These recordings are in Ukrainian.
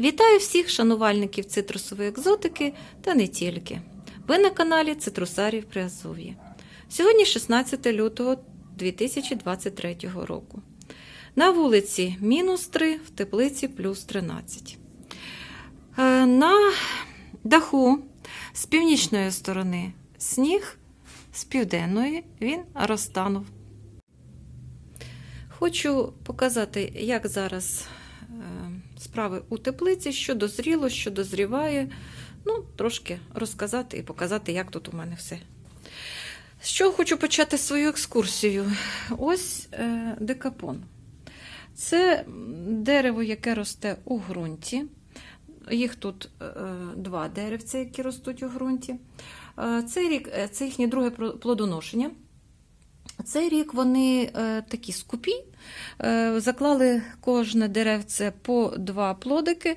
Вітаю всіх шанувальників цитрусової екзотики та не тільки. Ви на каналі Цитрусарів Приазов'я. Сьогодні 16 лютого 2023 року. На вулиці мінус 3, в теплиці плюс 13. Е, На даху з північної сторони сніг, з південної він розтанув. Хочу показати, як зараз е, справи у теплиці, що дозріло, що дозріває. Ну, трошки розказати і показати, як тут у мене все. З чого хочу почати свою екскурсію? Ось е, декапон. Це дерево, яке росте у ґрунті. Їх тут е, два деревця, які ростуть у ґрунті. Е, цей рік е, це їхнє друге плодоношення. Цей рік вони е, такі скупі, е, заклали кожне деревце по два плодики.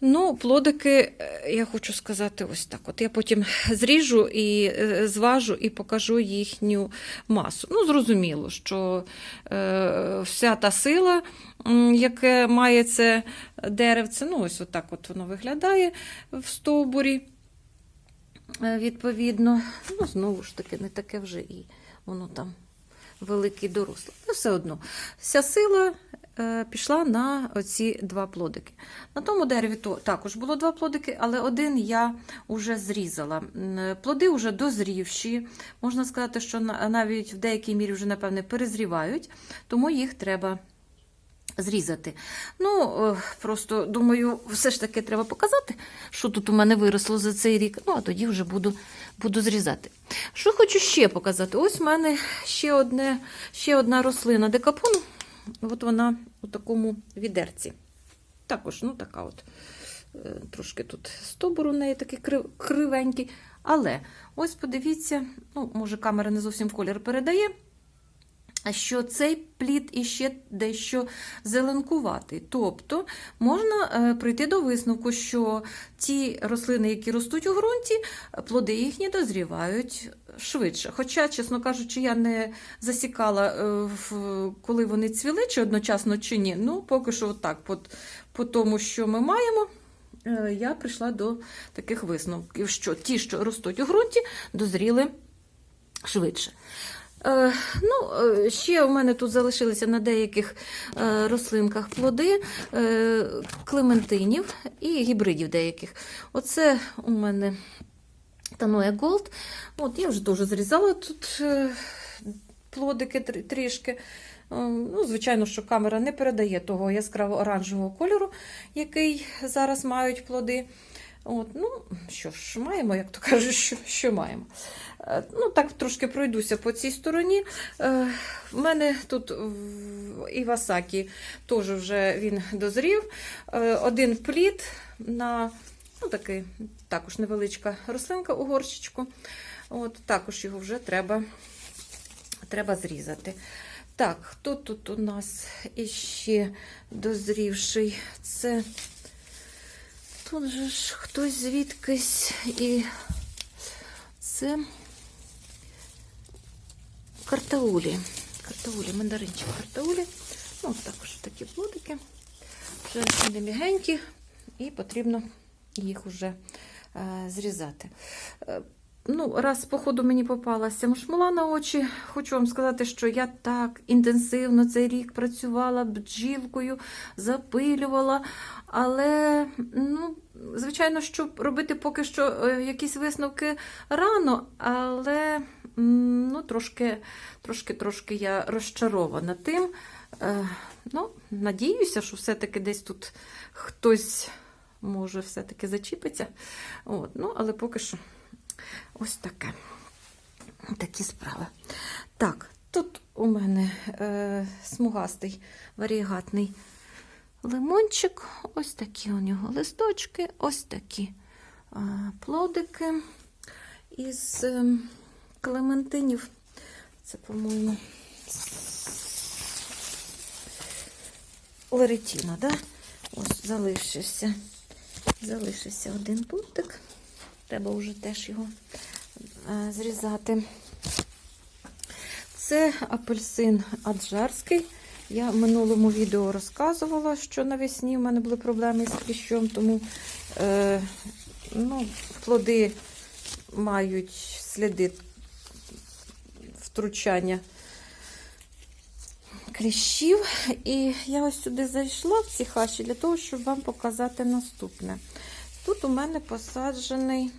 Ну, плодики, е, я хочу сказати, ось так. От я потім зріжу і зважу і покажу їхню масу. Ну, зрозуміло, що е, вся та сила, яке має це деревце, ну, ось отак от воно виглядає в стовбурі. Відповідно, ну, знову ж таки, не таке вже і воно там великий дорослий. Ну, все одно, вся сила е, пішла на оці два плодики. На тому дереві то також було два плодики, але один я вже зрізала. Плоди вже дозрівші. Можна сказати, що навіть в деякій мірі вже, напевне, перезрівають, тому їх треба. Зрізати. Ну, е, просто думаю, все ж таки треба показати, що тут у мене виросло за цей рік. Ну, а тоді вже буду, буду зрізати. Що хочу ще показати? Ось в мене ще, одне, ще одна рослина декапону. От вона у такому відерці. Також, ну, така от. е, Трошки тут стовбур у неї такий крив- кривенький. Але ось подивіться, ну, може, камера не зовсім колір передає що цей плід іще дещо зеленкуватий. Тобто можна е, прийти до висновку, що ті рослини, які ростуть у ґрунті, плоди їхні дозрівають швидше. Хоча, чесно кажучи, я не засікала, е, коли вони цвіли, чи одночасно, чи ні. Ну, поки що, отак, по, по тому, що ми маємо. е, Я прийшла до таких висновків, що ті, що ростуть у ґрунті, дозріли швидше. Е, ну, е, ще у мене тут залишилися на деяких е, рослинках плоди клементинів і гібридів деяких. Оце у мене Таноя Голд. От я вже дуже зрізала тут плодики трішки. Ну, звичайно, що камера не передає того яскраво оранжевого кольору, який зараз мають плоди. От, ну, що ж, маємо, як то кажуть, що, що маємо. Е, Ну, так трошки пройдуся по цій стороні. Е, В мене тут Івасакі теж вже він дозрів. Е, Один плід на ну, такий, також невеличка рослинка у горщичку. От, також його вже треба, треба зрізати. Так, хто тут у нас іще дозрівший? Це тут же ж хтось звідкись і це картаулі. Картаулі, мандаринчик картаулі. Ну, також такі плодики. Вже вони мігенькі, і потрібно їх вже е, зрізати. Ну, раз, походу, мені попалася мушмула на очі, хочу вам сказати, що я так інтенсивно цей рік працювала бджілкою, запилювала, але, ну, звичайно, що робити поки що е, якісь висновки рано, але ну, трошки, трошки, трошки я розчарована тим. Е, Ну, надіюся, що все-таки десь тут хтось може все-таки зачіпиться. От, ну, але поки що. Ось таке. Такі справи. Так, тут у мене е, смугастий варігатний лимончик. Ось такі у нього листочки, ось такі е, плодики із е, клементинів. Це, по-моєму, леретіна, да? Ось залишився. Залишився один пунктик. Треба вже теж його е, зрізати. Це апельсин аджарський. Я в минулому відео розказувала, що навесні в мене були проблеми з кліщом, тому е, ну, плоди мають сліди втручання кліщів. І я ось сюди зайшла в ці хащі для того, щоб вам показати наступне. Тут у мене посаджений,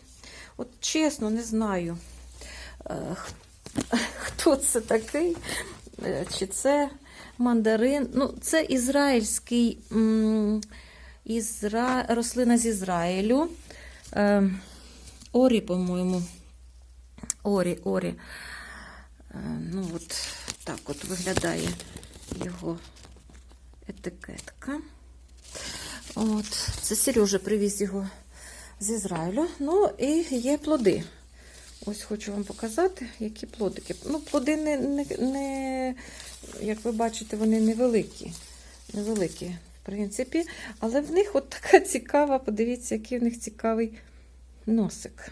от чесно, не знаю, е, хто це такий, е, чи це мандарин. Ну, це ізраїльський ізра... рослина з Ізраїлю. Е, Орі, по-моєму. Орі, Орі. Ну, от так от виглядає його етикетка. От, це Сережа привіз його з Ізраїлю. Ну, і є плоди. Ось хочу вам показати, які плодики. Ну, плоди не, не, не як ви бачите, вони невеликі. Невеликі, в принципі. Але в них от така цікава, подивіться, який в них цікавий носик.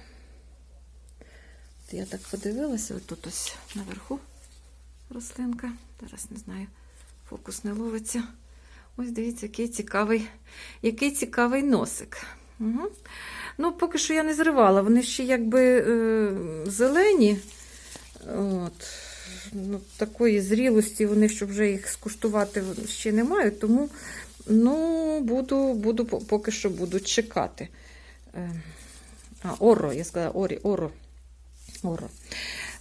Я так подивилася, от тут ось наверху рослинка. Зараз не знаю, фокус не ловиться. Ось дивіться, який цікавий, який цікавий носик. Угу. Ну, поки що я не зривала, вони ще якби е, зелені. От. Ну, такої зрілості вони, щоб вже їх скуштувати, ще не мають, тому ну, буду, буду поки що буду чекати. Е, а, оро, я сказала, орі, оро. Оро.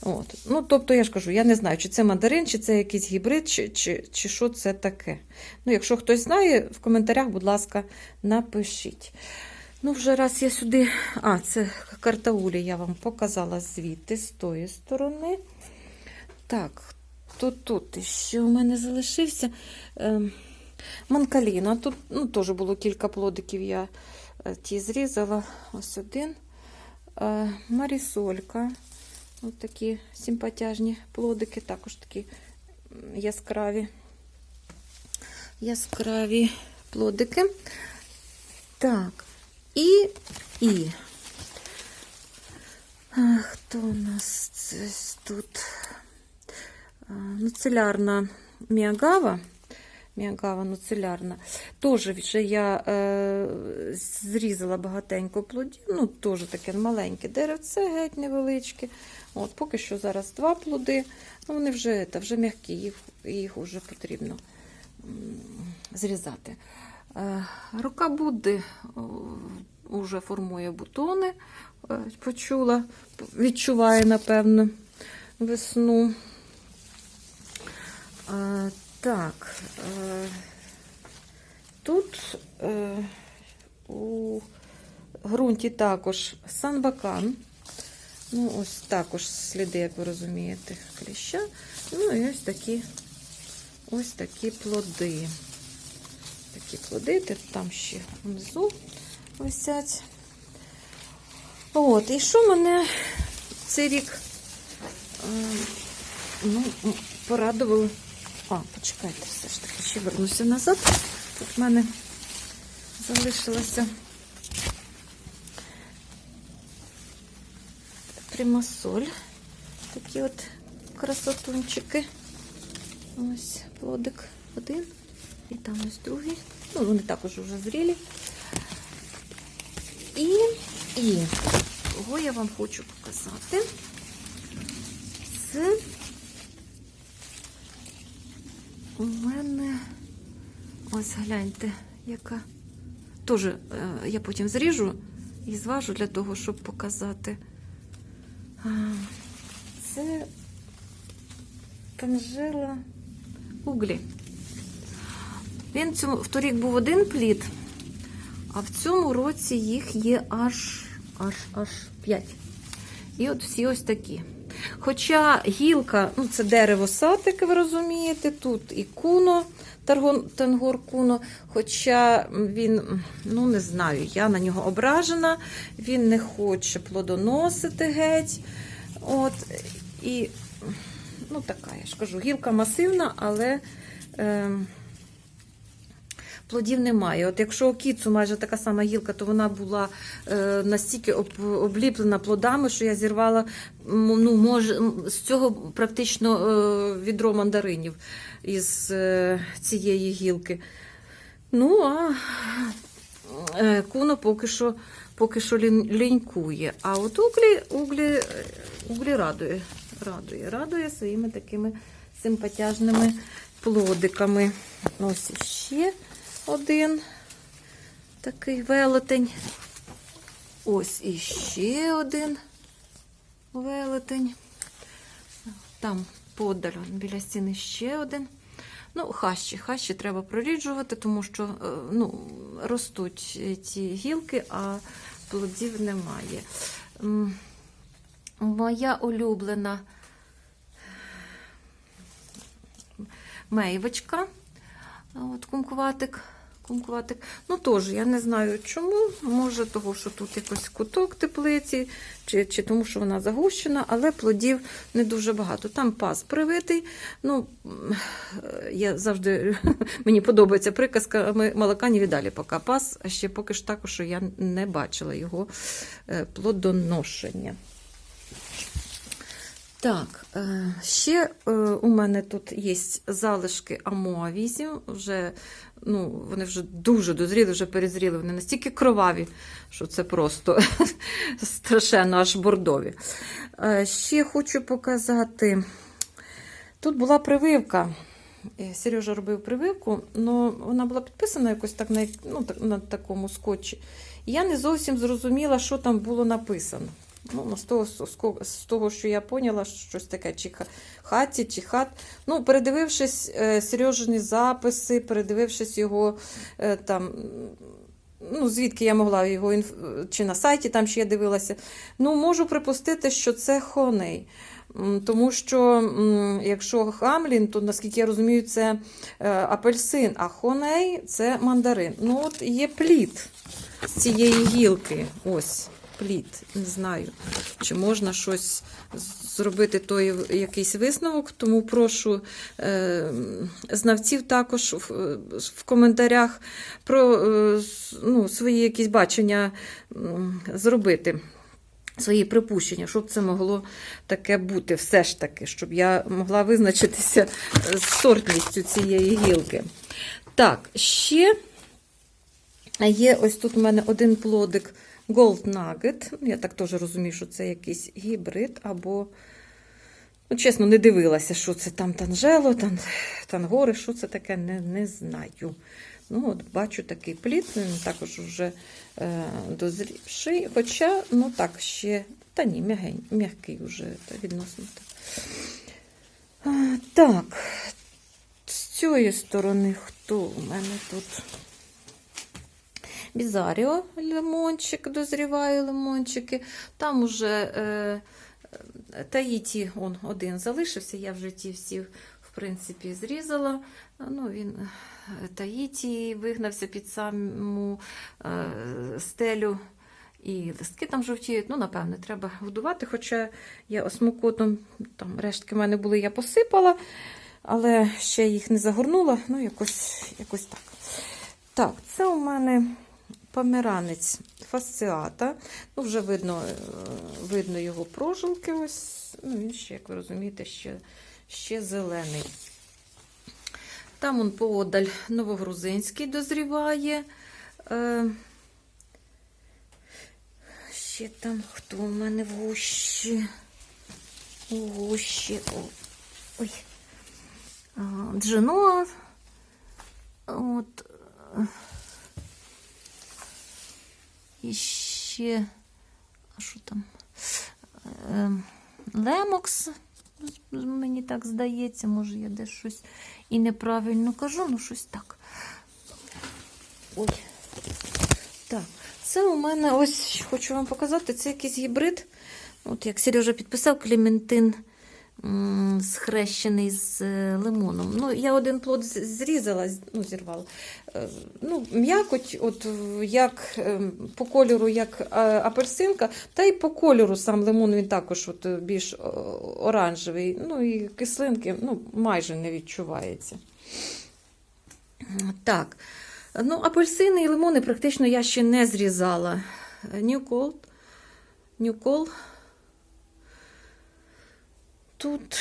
От. Ну, тобто, я ж кажу, я не знаю, чи це мандарин, чи це якийсь гібрид, чи, чи, чи що це таке. Ну, якщо хтось знає, в коментарях, будь ласка, напишіть. Ну, вже раз я сюди. А, це картаулі я вам показала звідти, з тої сторони. Так, тут тут ще у мене залишився ем, манкаліна. Тут ну, теж було кілька плодиків, я е, ті зрізала. Ось один. Е, Марісолька. Ось такі симпатяжні плодики, також такі яскраві. Яскраві плодики. Так, і, і. А, хто у нас це тут? Нуцелярна міагава. Міагава нуцелярна. Теж вже я е, зрізала багатенько плодів. Ну, теж таке маленьке деревце, геть невеличке. От, поки що зараз два плоди. Ну, вони вже, та, вже м'які, їх, їх вже потрібно зрізати. Е, Рука Будди вже формує бутони. Е, Почула, відчуває, напевно, весну. Е, Так, тут у ґрунті також санбакан. Ну, ось також сліди, як ви розумієте, кліща. Ну і ось такі, ось такі плоди. Такі плоди, там ще внизу висять. От, і що мене цей рік е, ну, порадувало. А, почекайте, все ж таки, ще вернуся назад. Тут в мене залишилося примасоль. Такі от красотунчики. Ось плодик один. І там ось другий. Ну, вони також вже зрілі. І, і кого я вам хочу показати. Це у мене ось гляньте, яка. Теж е, я потім зріжу і зважу для того, щоб показати. Це танжела углі. Він цьому вторік був один плід, а в цьому році їх є аж аж аж 5. І от всі ось такі. Хоча гілка, ну це дерево сатик, ви розумієте, тут і куно, таргон- куно, хоча він, ну не знаю, я на нього ображена, він не хоче плодоносити геть. От, і, ну така, я ж кажу, гілка масивна, але. Е, плодів немає. От якщо кіцу майже така сама гілка, то вона була е, настільки об, обліплена плодами, що я зірвала ну, може, з цього практично е, відро мандаринів із е, цієї гілки. Ну, а е, куно поки що, поки що лінькує. А от углі, углі, углі радує, радує, радує своїми такими симпатяжними плодиками. Ось ще один такий велетень. Ось іще один велетень. Там подаль біля стіни ще один. Ну, хащі, хащі треба проріджувати, тому що е, ну, ростуть ці гілки, а плодів немає. Моя улюблена мейвочка. От кумкуватик. Кумкуватик. Ну, теж, я не знаю чому. Може, того, що тут якось куток теплиці, чи, чи тому, що вона загущена, але плодів не дуже багато. Там пас привитий. Ну, я завжди мені подобається приказка ми молока не віддалі поки пас, а ще поки ж також я не бачила його е, плодоношення. Так, е, ще е, у мене тут є залишки 8. Вже, ну, вони вже дуже дозріли, вже перезріли. Вони настільки кроваві, що це просто страшенно, аж бордові. Е, Ще хочу показати. Тут була прививка. Сережа робив прививку, але вона була підписана якось так на, ну, на такому скотчі. Я не зовсім зрозуміла, що там було написано. Ну, з того, з того, що я поняла, щось таке, чи хаті, чи хат. Ну, передивившись е, Сережині записи, передивившись його е, там. Ну, звідки я могла його інф... чи на сайті там ще я дивилася. Ну, можу припустити, що це хоней. Тому що, якщо гамлін, то наскільки я розумію, це е, апельсин, а хоней це мандарин. Ну, от є плід з цієї гілки. Ось плід. Не знаю, чи можна щось зробити той якийсь висновок. Тому прошу е, знавців також в, коментарях про е, ну, свої якісь бачення зробити. Свої припущення, щоб це могло таке бути, все ж таки, щоб я могла визначитися з сортністю цієї гілки. Так, ще є ось тут у мене один плодик Gold Nugget. Я так теж розумію, що це якийсь гібрид або. Ну, чесно, не дивилася, що це там танжело, тан, тангори, що це таке, не, не знаю. Ну, от бачу такий плід, він також вже е, дозрівший. Хоча, ну так, ще, та ні, м'ягень, м'який вже та відносно. А, так, з цієї сторони, хто у мене тут? Бізаріо лимончик, дозріває лимончики. Там уже е, Таїті он один залишився, я вже ті всі, в принципі, зрізала. Ну, він е, Таїті вигнався під саму е, стелю. І листки там жовтіють, ну, напевне, треба годувати. Хоча я осмокотом, там рештки в мене були, я посипала, але ще їх не загорнула. Ну, якось, якось так. Так, це у мене померанець фасціата. Ну, вже видно, е, видно його прожилки. Ось. Ну, він ще, як ви розумієте, ще, ще зелений. Там он поодаль новогрузинський дозріває. Е, ще там хто у мене в гущі? У гущі. Ой. Джиноа. От. І ще, а що там? Е, Лемокс, мені так здається, може я десь щось і неправильно кажу, ну щось так. Ой. Так, це у мене ось хочу вам показати, це якийсь гібрид. От як Сережа підписав Клементин схрещений з е, лимоном. Ну, я один плод зрізала, ну, зірвала. Е, Ну, м'якоть, от як е, по кольору, як апельсинка, та й по кольору сам лимон він також от, більш оранжевий. Ну і кислинки ну, майже не відчувається. Так. Ну, апельсини і лимони практично я ще не зрізала. Ньюкол. Ньюкол. Тут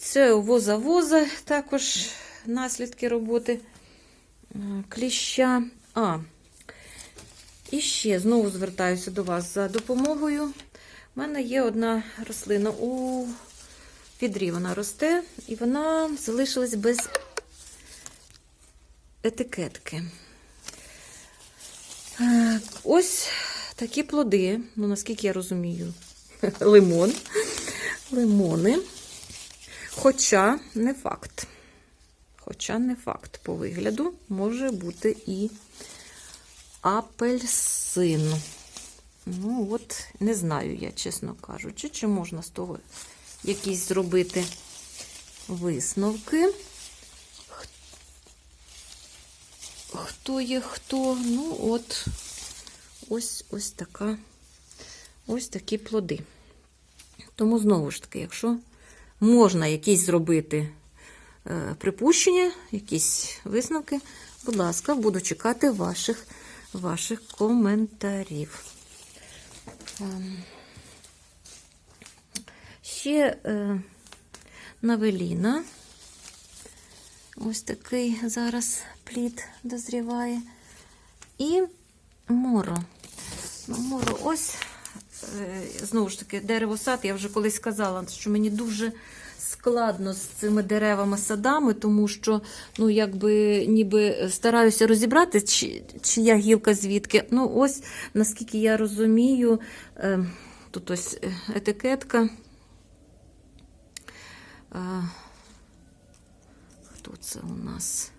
це воза-воза, також наслідки роботи е, кліща. А, і ще знову звертаюся до вас за допомогою. У мене є одна рослина у відрі вона росте, і вона залишилась без етикетки. Е, Ось такі плоди, ну наскільки я розумію, лимон, лимони. Хоча не факт. Хоча не факт по вигляду може бути і апельсин. Ну, от, не знаю я, чесно кажучи, чи можна з того якісь зробити висновки. Хто є хто? Ну, от ось ось така, ось такі плоди. Тому, знову ж таки, якщо можна якісь зробити е, припущення, якісь висновки, будь ласка, буду чекати ваших, ваших коментарів. Ем, Ще е, навеліна. Ось такий зараз плід дозріває. І моро. Ну, моро ось, знову ж таки, дерево сад. Я вже колись казала, що мені дуже складно з цими деревами садами, тому що, ну, якби ніби стараюся розібрати, чи, чия гілка звідки. Ну, ось, наскільки я розумію, е, тут ось е, етикетка. Е, Хто це у нас?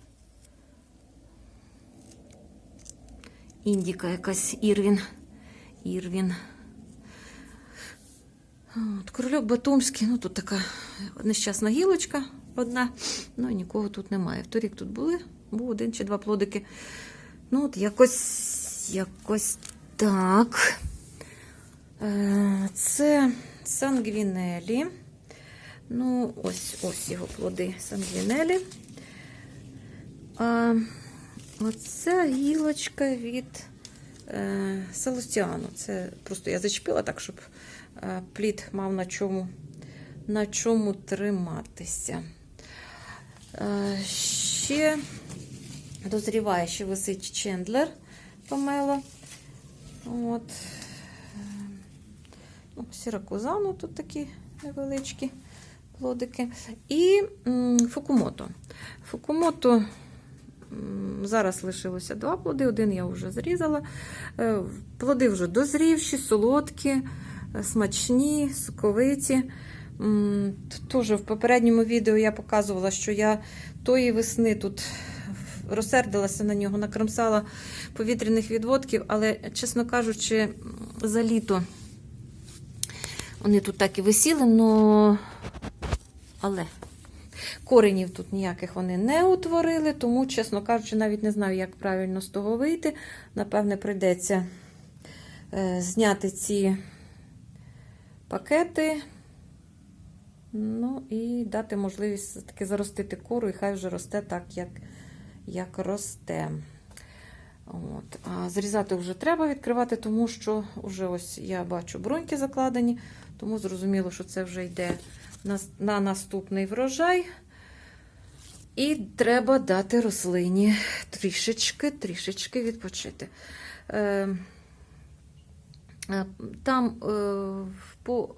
Індіка якась Ірвін. Ірвін. От, Корольок Батумський, ну тут така нещасна гілочка одна, ну і нікого тут немає. Вторік тут були, був один чи два плодики. Ну, от якось, якось так. Е, Це сангвінелі. Ну, ось ось його плоди сангвінелі. А оце гілочка від Салустіану. Це просто я зачепила так, щоб е, плід мав на чому, на чому триматися. Е, ще дозріває, ще висить Чендлер помело. От. Е, Ну, Сіракузану тут такі невеличкі плодики. І м, фукумото. Фукумото зараз лишилося два плоди, один я вже зрізала. Е, Плоди вже дозрівші, солодкі, е, смачні, соковиті. М, в попередньому відео я показувала, що я тої весни тут розсердилася на нього, накромсала повітряних відводків, але, чесно кажучи, за літо вони тут так і висіли, но... але коренів тут ніяких вони не утворили, тому, чесно кажучи, навіть не знаю, як правильно з того вийти. Напевне, прийдеться е, зняти ці пакети. Ну і дати можливість таки заростити кору, і хай вже росте так, як, як росте. От. А зрізати вже треба відкривати, тому що вже ось я бачу бруньки закладені, тому зрозуміло, що це вже йде на, на наступний врожай. І треба дати рослині трішечки, трішечки відпочити. Е, е, там е, по,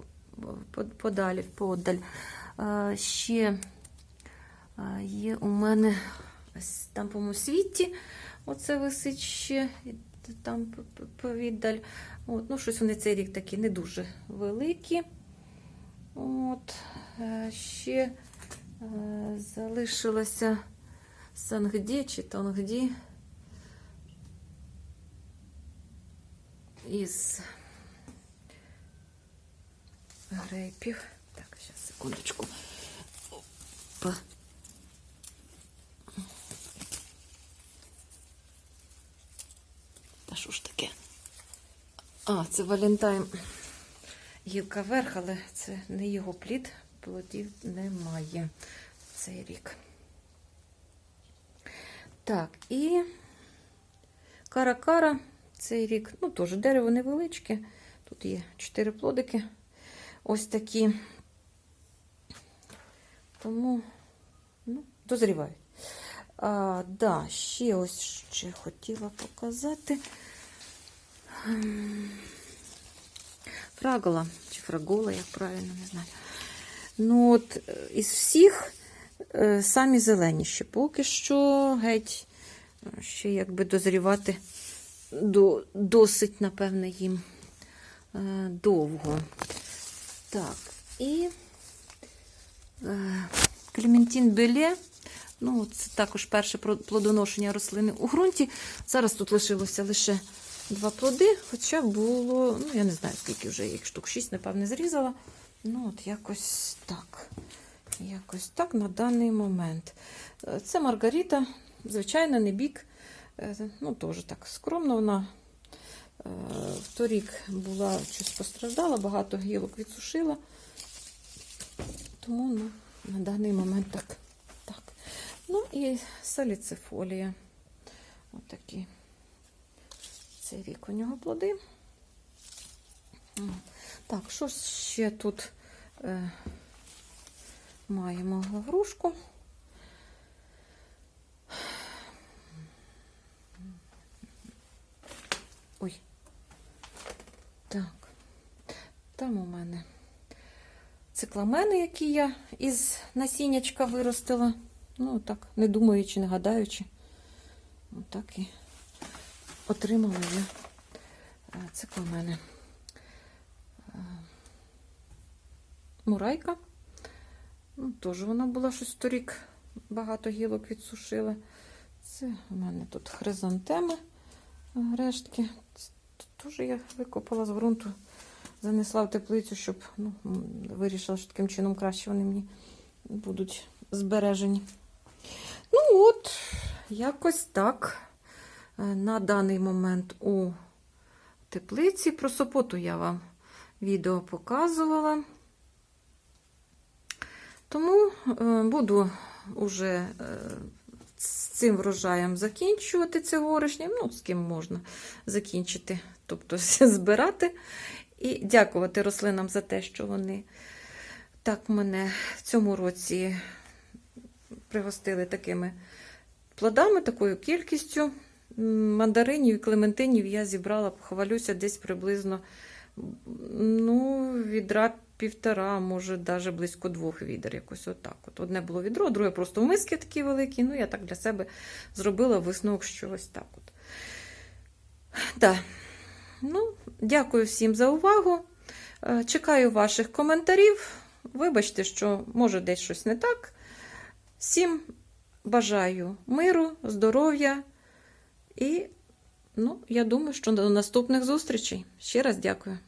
по, подалі, подаль, ще є у мене там, по-моєму, світі. Оце висить ще там повіддаль. От, ну, щось вони цей рік такі не дуже великі. От, е, ще е, залишилося Сангді чи Тонгді із грейпів. Так, зараз, секундочку. Опа. Та що ж таке? А, це Валентайн. Гілка вверх, але це не його плід, плодів немає цей рік. Так, і Кара-кара цей рік. Ну, теж дерево невеличке. Тут є чотири плодики. Ось такі. Тому ну, дозрівають. А, да, ще ось ще хотіла показати. Фрагола, чи фрагола, як правильно, не знаю. Ну, от е, із всіх е, самі зелені ще поки що геть е, ще якби дозрівати до, досить, напевне, їм довго. Так, і Клементін Беле. Ну, це також перше плодоношення рослини у ґрунті. Зараз тут лишилося лише два плоди, хоча було, ну, я не знаю, скільки вже їх штук, шість, напевне, зрізала. Ну, от якось так. Якось так на даний момент. Е, Це Маргарита, звичайно, не бік. Е, Ну, теж так скромно вона. е, Вторік була щось постраждала, багато гілок відсушила. Тому ну, на даний момент так. так. Ну і саліцифолія. Отакі. Цей рік у нього плоди. Так, що ще тут е, маємо грушку? Ой. Так. Там у мене цикламени, які я із насіннячка виростила. Ну, так, не думаючи, не гадаючи. Отак і отримала я е, цикламени. Е, Мурайка. Ну, теж вона була щось торік, багато гілок відсушила. Це у мене тут хризантеми е, рештки. Теж я викопала з ґрунту, занесла в теплицю, щоб ну, вирішила, що таким чином краще вони мені будуть збережені. Ну от, якось так. Е, На даний момент у теплиці. Про сопоту я вам відео показувала. Тому е, буду уже е, з цим врожаєм закінчувати цьогорічнім. Ну, з ким можна закінчити, тобто збирати. І дякувати рослинам за те, що вони так мене в цьому році пригостили такими плодами, такою кількістю. Мандаринів і клементинів я зібрала, похвалюся, десь приблизно ну, відра півтора, може, навіть близько двох відер. Якось отак. От. Одне було відро, друге просто в миски такі великі. Ну, я так для себе зробила висновок, що ось так. От. Да. Ну, дякую всім за увагу. Е, Чекаю ваших коментарів. Вибачте, що може десь щось не так. Всім бажаю миру, здоров'я і, ну, я думаю, що до наступних зустрічей. Ще раз дякую.